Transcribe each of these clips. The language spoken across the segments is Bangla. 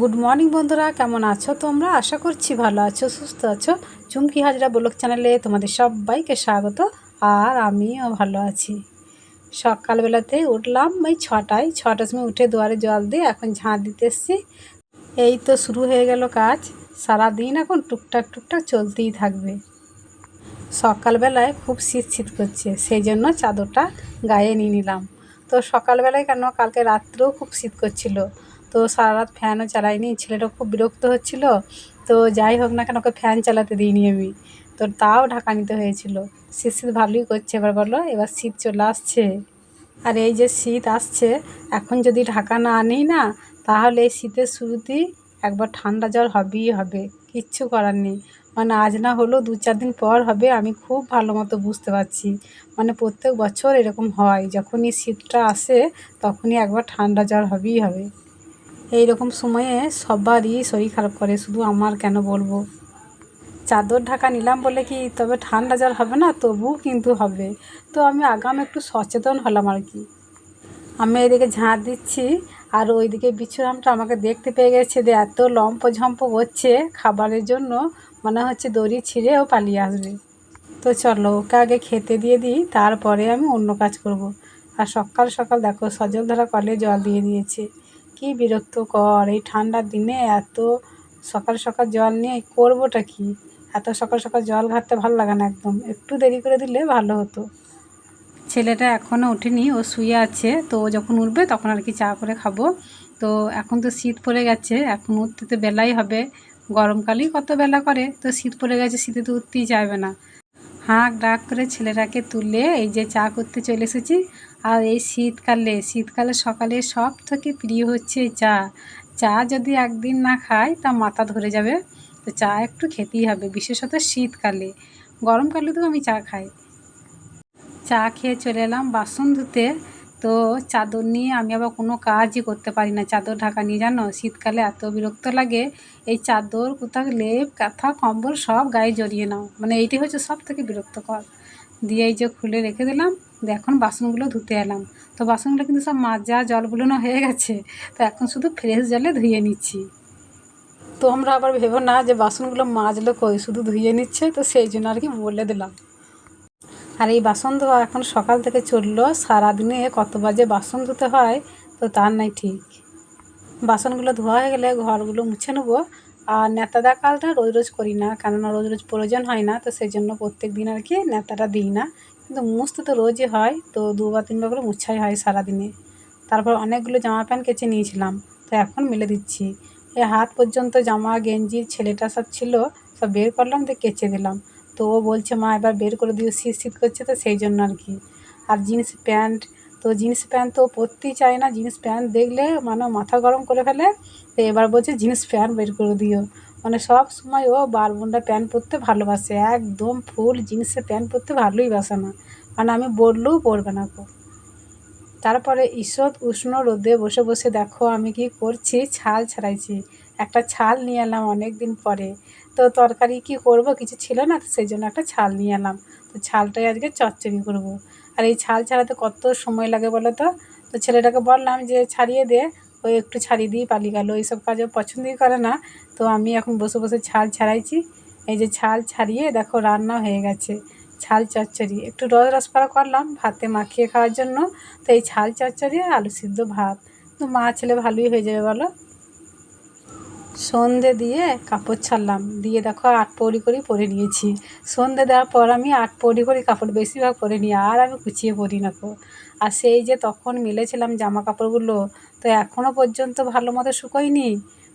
গুড মর্নিং বন্ধুরা। কেমন আছো তোমরা? আশা করছি ভালো আছো, সুস্থ আছো। চুমকি হাজরা ব্লক চ্যানেলে তোমাদের সবাইকে স্বাগত, আর আমিও ভালো আছি। সকালবেলাতে উঠলাম ওই ছটায়, ছটার সময় উঠে দুয়ারে জল দিয়ে এখন ঝাঁট দিতে এসছি। এই তো শুরু হয়ে গেল কাজ। সারাদিন এখন টুকটাক টুকটাক চলতেই থাকবে। সকালবেলায় খুব শীত শীত করছে, সেই জন্য চাদরটা গায়ে নিয়ে নিলাম। তো সকালবেলায় কেন? কালকে রাত্রেও খুব শীত করছিল। তো সারা রাত ফ্যানও চালাইনি ছেলেটা খুব বিরক্ত হচ্ছিল। তো যাই হোক না কেন, ওকে ফ্যান চালাতে দিইনি আমি। তো তাও ঢাকা নিতে হয়েছিল। শীত শীত ভালোই করছে, এবার বলো, এবার শীত চলে আসছে। আর এই যে শীত আসছে, এখন যদি ঢাকা না আনি না, তাহলে এই শীতের শুরুতেই একবার ঠান্ডা জ্বর হবেই হবে। কিচ্ছু করার নেই। মানে আজ না হলেও দু চার দিন পর হবে, আমি খুব ভালো মতো বুঝতে পারছি। মানে প্রত্যেক বছর এরকম হয়, যখনই শীতটা আসে, তখনই একবার ঠান্ডা জ্বর হবেই হবে। এই রকম সময়ে সবারই শরীর খারাপ করে, শুধু আমার কেন বলব? চাদর ঢাকা নিলাম বলে কি তবে ঠান্ডা জ্বর হবে না? তবুও কিন্তু হবে। তো আমি আগাম একটু সচেতন হলাম আর কি। আমি এদিকে ঝাঁট দিচ্ছি আর ওইদিকে বিছুরামটা আমাকে দেখতে পেয়ে গেছে যে এত লম্প ঝম্প করছে খাবারের জন্য, মনে হচ্ছে দড়ি ছিঁড়েও পালিয়ে আসবে। তো চলো, ওকে আগে খেতে দিয়ে দিই, তারপরে আমি অন্য কাজ করব। আর সকাল সকাল দেখো সজল ধরা কলে জল দিয়ে দিয়েছে। কি বিরক্তকর, এই ঠান্ডার দিনে এত সকাল সকাল জল নিয়ে করবোটা কি? এত সকাল সকাল জল ঘাটতে ভালো লাগে না একদম। একটু দেরি করে দিলে ভালো হতো। ছেলেটা এখনও ওঠেনি, ও শুয়ে আছে, তো ও যখন উঠবে তখন আর কি চা করে খাব। তো এখন তো শীত পড়ে গেছে, এখন উঠতে তো বেলাই হবে। গরমকালেই কত বেলা করে, তো শীত পড়ে গেছে, শীতে তো উঠতেই চাইবে না। হাঁক ডাক করে ছেলেটাকে তুলে এই যে চা করতে চলে এসেছি আর এই শীতকালে শীতকালে সকালে সব থেকে প্রিয় হচ্ছে চা। চা যদি একদিন না খাই, তা মাথা ধরে যাবে। তো চা একটু খেতেই হবে, বিশেষত শীতকালে। গরমকালে তো আমি চা খাই। চা খেয়ে চলে এলাম বাসন ধুতে তো চাদর নিয়ে আমি আবার কোনো কাজই করতে পারি না। চাদর ঢাকা নিয়ে জানো? শীতকালে এত বিরক্ত লাগে। এই চাদর কোথাও লেপ, কাঁথা, কম্বল সব গায়ে জড়িয়ে নাও। মানে এইটি হচ্ছে সব থেকে বিরক্তকর। দিয়ে এই যে খুলে রেখে দিলাম। দিয়ে এখন বাসনগুলো ধুতে এলাম। তো বাসনগুলো কিন্তু সব মাজা জলগুলো না হয়ে গেছে। তো এখন শুধু ফ্রেশ জলে ধুয়ে নিচ্ছি। তো আমরা আবার ভেবো না যে বাসনগুলো মাজলো কই, শুধু ধুয়ে নিচ্ছে, তো সেই জন্য আর কি বলে দিলাম। আর এই বাসন ধোয়া এখন সকাল থেকে চলল, সারাদিনে কত বাজে বাসন ধুতে হয়, তো তার নাই ঠিক। বাসনগুলো ধোয়া হয়ে গেলে ঘরগুলো মুছে নেব। আর নেতা কালটা রোজ রোজ করি না, কেননা রোজ রোজ প্রয়োজন হয় না, তো সেই জন্য প্রত্যেক দিন আর কি নেতাটা দিই না। কিন্তু মুছতে তো রোজই হয়, তো দুবার তিনবার করে মুছাই হয় সারাদিনে। তারপর অনেকগুলো জামা প্যান্ট কেচে নিয়েছিলাম, তো এখন মেলে দিচ্ছি। এই হাত পর্যন্ত জামা, গেঞ্জি, ছেলেটা সব ছিল, সব বের করলাম, তো কেচে দিলাম। তো ও বলছে, মা, এবার বের করে দিও, শীত শীত করছে তো সেই জন্য আর কি। আর জিন্স প্যান্ট, তো জিন্স প্যান্ট তো পরতেই চায় না, জিন্স প্যান্ট দেখলে মানে মাথা গরম করে ফেলে, তো এবার বলছে, জিন্স প্যান্ট বের করে দিও। মানে সব সময় ও বারবুন্ডা প্যান্ট পরতে ভালোবাসে। একদম ফুল জিন্সের প্যান্ট পরতে ভালোই বাসে না। মানে আমি বললেও পরবে না কো তারপরে ঈষৎ উষ্ণ রোদে বসে বসে দেখো আমি কি করছি? ছাল ছাড়াইছি। একটা ছাল নিয়ে এলাম অনেক দিন পরে। তো তরকারি কি করব? কিছু ছিল না সেই জন্য একটা ছাল নিয়ে এলাম। তো ছালটাই আজকে চচ্চড়ি করব। আর এই ছাল ছাড়াতে কত সময় লাগে বলো তো? তো ছেলেটাকে বললাম যে, ছাড়িয়ে দে। ওই একটু ছাড়িয়ে দিয়ে পালিয়ে গেলো। এইসব কাজও পছন্দই করে না। তো আমি এখন বসে বসে ছাল ছাড়াইছি। এই যে ছাল ছাড়িয়ে দেখো রান্না হয়ে গেছে। ছাল চচ্চড়ি। একটু রস রসপাড়া করলাম ভাতে মাখিয়ে খাওয়ার জন্য। তো এই ছাল চচ্চড়ি আর আলু সিদ্ধ ভাত। তো মা ছেলে ভালোই হয়ে যাবে বলো। সন্ধে দিয়ে কাপড় ছাড়লাম। দিয়ে দেখো আট পৌড়ি করেই পরে নিয়েছি। সন্ধে দেওয়ার পর আমি আট পৌড়ি করে কাপড় বেশিরভাগ পরে নিই, আর আমি কুচিয়ে পরি না কো আর সেই যে তখন মিলেছিলাম জামা কাপড়গুলো, তো এখনও পর্যন্ত ভালো মতো শুকোয়নি।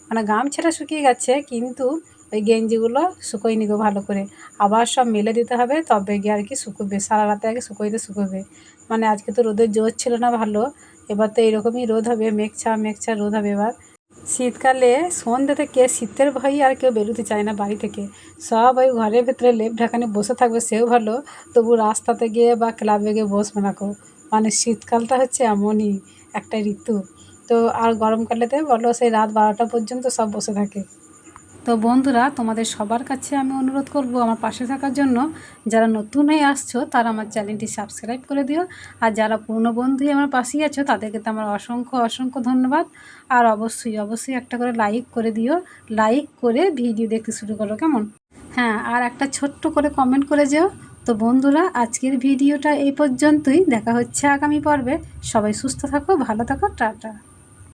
মানে গামছাটা শুকিয়ে গেছে, কিন্তু ওই গেঞ্জিগুলো শুকোয়নি গো ভালো করে। আবার সব মেলে দিতে হবে, তবে গিয়ে আর কি শুকোবে, সারা রাতে আগে শুকোইতে শুকোবে। মানে আজকে তো রোদের জোর ছিল না ভালো, এবার তো এরকমই রোদ হবে, মেঘছা মেঘছা রোদ হবে এবার। শীতকালে সন্ধ্যে থেকে শীতের ভয়ে আর কেউ বেরোতে চায় না বাড়ি থেকে। সব ওই ঘরের ভেতরে লেপ ঢাকানি বসে থাকবে, সেও ভালো। তবু রাস্তাতে গিয়ে বা ক্লাবে গিয়ে বসবে না কেউ। মানে শীতকালটা হচ্ছে এমনই একটা ঋতু। তো আর গরমকালেতে বলো, সেই রাত বারোটা পর্যন্ত সব বসে থাকে। তো বন্ধুরা, তোমাদের সবার কাছে আমি অনুরোধ করব আমার পাশে থাকার জন্য, যারা নতুন হয়ে আসছো, তারা আমার চ্যানেলটি সাবস্ক্রাইব করে দিও। আর যারা পুরনো বন্ধুই আমার পাশেই আছো, তাদেরকে তো আমার অসংখ্য অসংখ্য ধন্যবাদ। আর অবশ্যই অবশ্যই একটা করে লাইক করে দিও। লাইক করে ভিডিও দেখতে শুরু করো, কেমন? হ্যাঁ আর একটা ছোট্ট করে কমেন্ট করে যেও। তো বন্ধুরা, আজকের ভিডিওটা এই পর্যন্তই। দেখা হচ্ছে আগামী পর্বে। সবাই সুস্থ থাকো, ভালো থাকো, টাটা।